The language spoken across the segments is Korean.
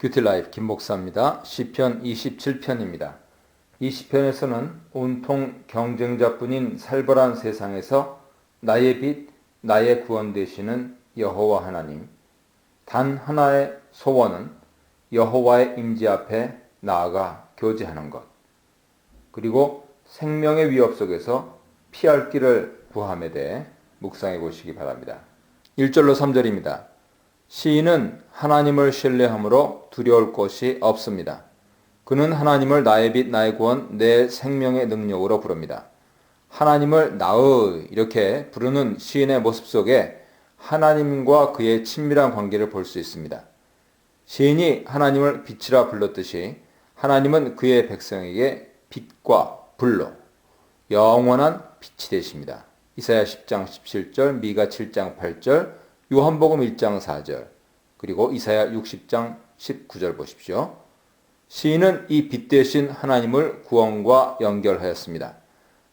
큐티 라이프 김 목사입니다. 시편 27편입니다. 이 시편에서는 온통 경쟁자뿐인 살벌한 세상에서 나의 빛, 나의 구원 되시는 여호와 하나님, 단 하나의 소원은 여호와의 임재 앞에 나아가 교제하는 것, 그리고 생명의 위협 속에서 피할 길을 구함에 대해 묵상해 보시기 바랍니다. 1절로 3절입니다. 시인은 하나님을 신뢰함으로 두려울 것이 없습니다. 그는 하나님을 나의 빛, 나의 구원, 내 생명의 능력으로 부릅니다. 하나님을 나의 이렇게 부르는 시인의 모습 속에 하나님과 그의 친밀한 관계를 볼 수 있습니다. 시인이 하나님을 빛이라 불렀듯이 하나님은 그의 백성에게 빛과 불로 영원한 빛이 되십니다. 이사야 10장 17절, 미가 7장 8절, 요한복음 1장 4절, 그리고 이사야 60장 19절 보십시오. 시인은 이 빛 대신 하나님을 구원과 연결하였습니다.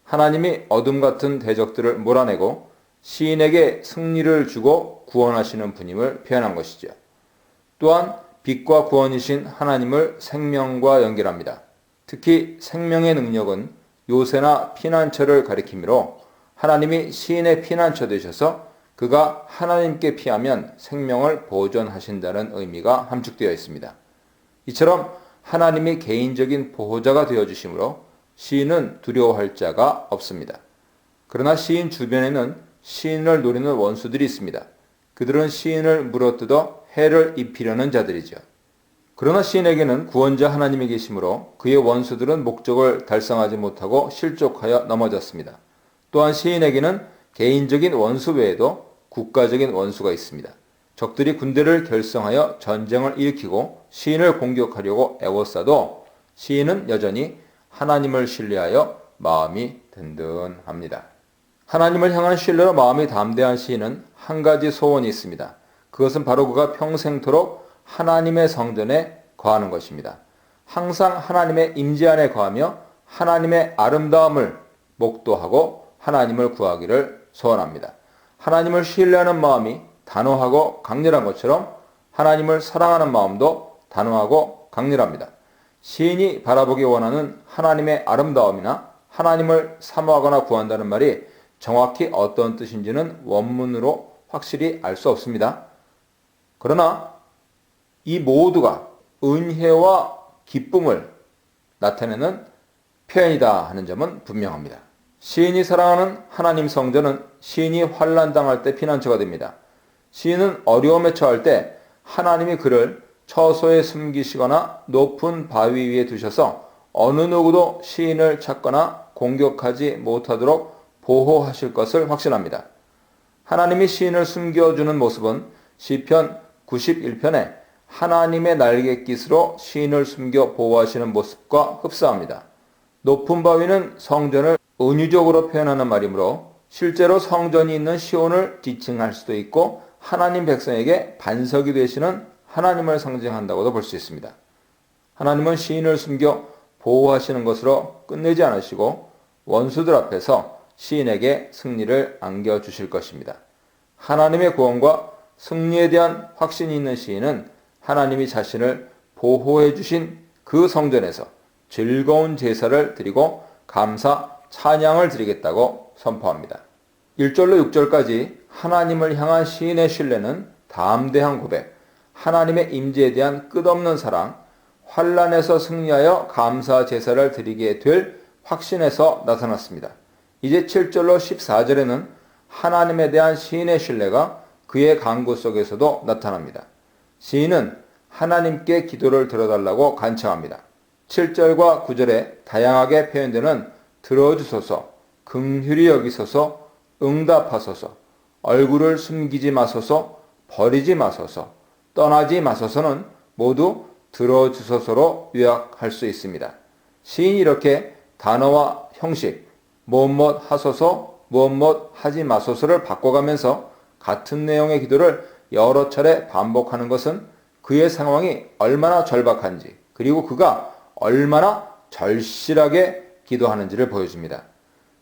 하나님이 어둠 같은 대적들을 몰아내고 시인에게 승리를 주고 구원하시는 분임을 표현한 것이죠. 또한 빛과 구원이신 하나님을 생명과 연결합니다. 특히 생명의 능력은 요새나 피난처를 가리키므로 하나님이 시인의 피난처 되셔서 그가 하나님께 피하면 생명을 보존하신다는 의미가 함축되어 있습니다. 이처럼 하나님이 개인적인 보호자가 되어 주심으로 시인은 두려워할 자가 없습니다. 그러나 시인 주변에는 시인을 노리는 원수들이 있습니다. 그들은 시인을 물어뜯어 해를 입히려는 자들이죠. 그러나 시인에게는 구원자 하나님이 계시므로 그의 원수들은 목적을 달성하지 못하고 실족하여 넘어졌습니다. 또한 시인에게는 개인적인 원수 외에도 국가적인 원수가 있습니다. 적들이 군대를 결성하여 전쟁을 일으키고 시인을 공격하려고 애워싸도 시인은 여전히 하나님을 신뢰하여 마음이 든든합니다. 하나님을 향한 신뢰로 마음이 담대한 시인은 한 가지 소원이 있습니다. 그것은 바로 그가 평생토록 하나님의 성전에 거하는 것입니다. 항상 하나님의 임재 안에 거하며 하나님의 아름다움을 목도하고 하나님을 구하기를 소원합니다. 하나님을 신뢰하는 마음이 단호하고 강렬한 것처럼 하나님을 사랑하는 마음도 단호하고 강렬합니다. 시인이 바라보기 원하는 하나님의 아름다움이나 하나님을 사모하거나 구한다는 말이 정확히 어떤 뜻인지는 원문으로 확실히 알 수 없습니다. 그러나 이 모두가 은혜와 기쁨을 나타내는 표현이다 하는 점은 분명합니다. 시인이 사랑하는 하나님 성전은 시인이 환란 당할 때 피난처가 됩니다. 시인은 어려움에 처할 때 하나님이 그를 처소에 숨기시거나 높은 바위 위에 두셔서 어느 누구도 시인을 찾거나 공격하지 못하도록 보호하실 것을 확신합니다. 하나님이 시인을 숨겨주는 모습은 시편 91편에 하나님의 날갯깃으로 시인을 숨겨 보호하시는 모습과 흡사합니다. 높은 바위는 성전을 은유적으로 표현하는 말이므로 실제로 성전이 있는 시온을 지칭할 수도 있고 하나님 백성에게 반석이 되시는 하나님을 상징한다고도 볼 수 있습니다. 하나님은 시인을 숨겨 보호하시는 것으로 끝내지 않으시고 원수들 앞에서 시인에게 승리를 안겨주실 것입니다. 하나님의 구원과 승리에 대한 확신이 있는 시인은 하나님이 자신을 보호해 주신 그 성전에서 즐거운 제사를 드리고 감사 찬양을 드리겠다고 선포합니다. 1절로 6절까지 하나님을 향한 시인의 신뢰는 담대한 고백, 하나님의 임재에 대한 끝없는 사랑, 환란에서 승리하여 감사 제사를 드리게 될 확신에서 나타났습니다. 이제 7절로 14절에는 하나님에 대한 시인의 신뢰가 그의 강구 속에서도 나타납니다. 시인은 하나님께 기도를 들어달라고 간청합니다. 7절과 9절에 다양하게 표현되는 들어주소서, 긍휼히 여기소서, 응답하소서, 얼굴을 숨기지 마소서, 버리지 마소서, 떠나지 마소서는 모두 들어주소서로 요약할 수 있습니다. 시인이 이렇게 단어와 형식, 무엇 하소서, 무엇 하지 마소서를 바꿔가면서 같은 내용의 기도를 여러 차례 반복하는 것은 그의 상황이 얼마나 절박한지, 그리고 그가 얼마나 절실하게 기도하는지를 보여줍니다.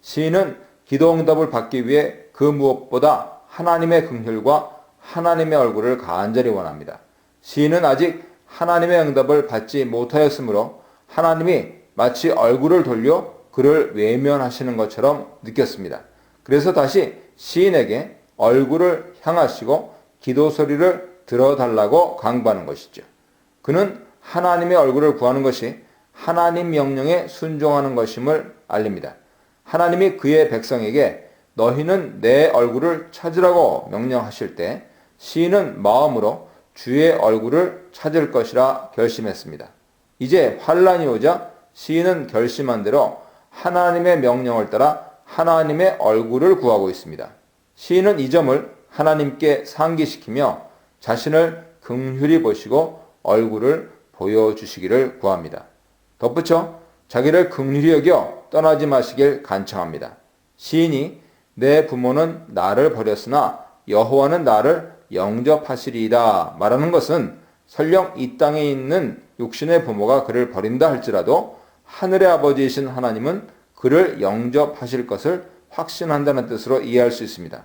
시인은 기도 응답을 받기 위해 그 무엇보다 하나님의 긍휼과 하나님의 얼굴을 간절히 원합니다. 시인은 아직 하나님의 응답을 받지 못하였으므로 하나님이 마치 얼굴을 돌려 그를 외면하시는 것처럼 느꼈습니다. 그래서 다시 시인에게 얼굴을 향하시고 기도 소리를 들어달라고 강구하는 것이죠. 그는 하나님의 얼굴을 구하는 것이 하나님 명령에 순종하는 것임을 알립니다. 하나님이 그의 백성에게 너희는 내 얼굴을 찾으라고 명령하실 때 시인은 마음으로 주의 얼굴을 찾을 것이라 결심했습니다. 이제 환란이 오자 시인은 결심한 대로 하나님의 명령을 따라 하나님의 얼굴을 구하고 있습니다. 시인은 이 점을 하나님께 상기시키며 자신을 긍휼히 보시고 얼굴을 보여주시기를 구합니다. 덧붙여 자기를 긍휼히 여겨 떠나지 마시길 간청합니다. 시인이 내 부모는 나를 버렸으나 여호와는 나를 영접하시리이다 말하는 것은 설령 이 땅에 있는 육신의 부모가 그를 버린다 할지라도 하늘의 아버지이신 하나님은 그를 영접하실 것을 확신한다는 뜻으로 이해할 수 있습니다.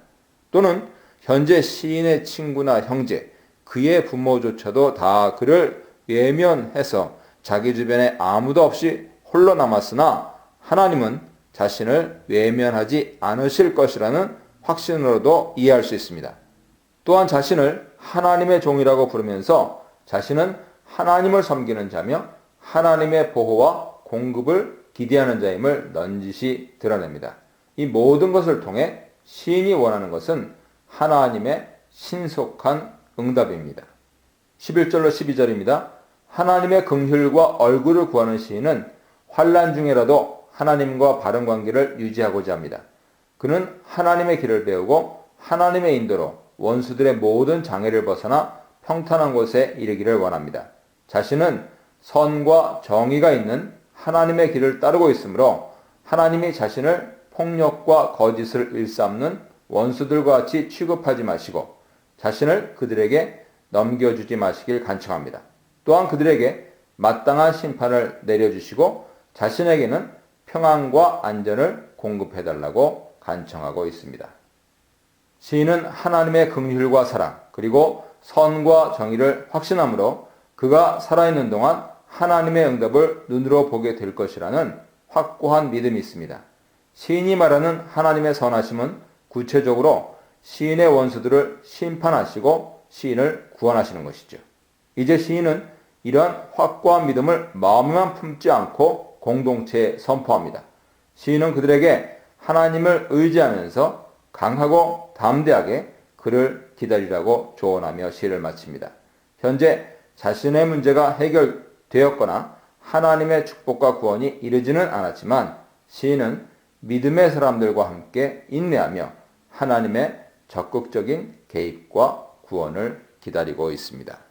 또는 현재 시인의 친구나 형제, 그의 부모조차도 다 그를 외면해서 자기 주변에 아무도 없이 홀로 남았으나 하나님은 자신을 외면하지 않으실 것이라는 확신으로도 이해할 수 있습니다. 또한 자신을 하나님의 종이라고 부르면서 자신은 하나님을 섬기는 자며 하나님의 보호와 공급을 기대하는 자임을 넌지시 드러냅니다. 이 모든 것을 통해 시인이 원하는 것은 하나님의 신속한 응답입니다. 11절로 12절입니다. 하나님의 긍휼과 얼굴을 구하는 시인은 환란 중에라도 하나님과 바른 관계를 유지하고자 합니다. 그는 하나님의 길을 배우고 하나님의 인도로 원수들의 모든 장애를 벗어나 평탄한 곳에 이르기를 원합니다. 자신은 선과 정의가 있는 하나님의 길을 따르고 있으므로 하나님이 자신을 폭력과 거짓을 일삼는 원수들과 같이 취급하지 마시고 자신을 그들에게 넘겨주지 마시길 간청합니다. 또한 그들에게 마땅한 심판을 내려주시고 자신에게는 평안과 안전을 공급해달라고 간청하고 있습니다. 시인은 하나님의 긍휼과 사랑 그리고 선과 정의를 확신함으로 그가 살아있는 동안 하나님의 응답을 눈으로 보게 될 것이라는 확고한 믿음이 있습니다. 시인이 말하는 하나님의 선하심은 구체적으로 시인의 원수들을 심판하시고 시인을 구원하시는 것이죠. 이제 시인은 이러한 확고한 믿음을 마음에만 품지 않고 공동체에 선포합니다. 시인은 그들에게 하나님을 의지하면서 강하고 담대하게 그를 기다리라고 조언하며 시를 마칩니다. 현재 자신의 문제가 해결되었거나 하나님의 축복과 구원이 이르지는 않았지만 시인은 믿음의 사람들과 함께 인내하며 하나님의 적극적인 개입과 구원을 기다리고 있습니다.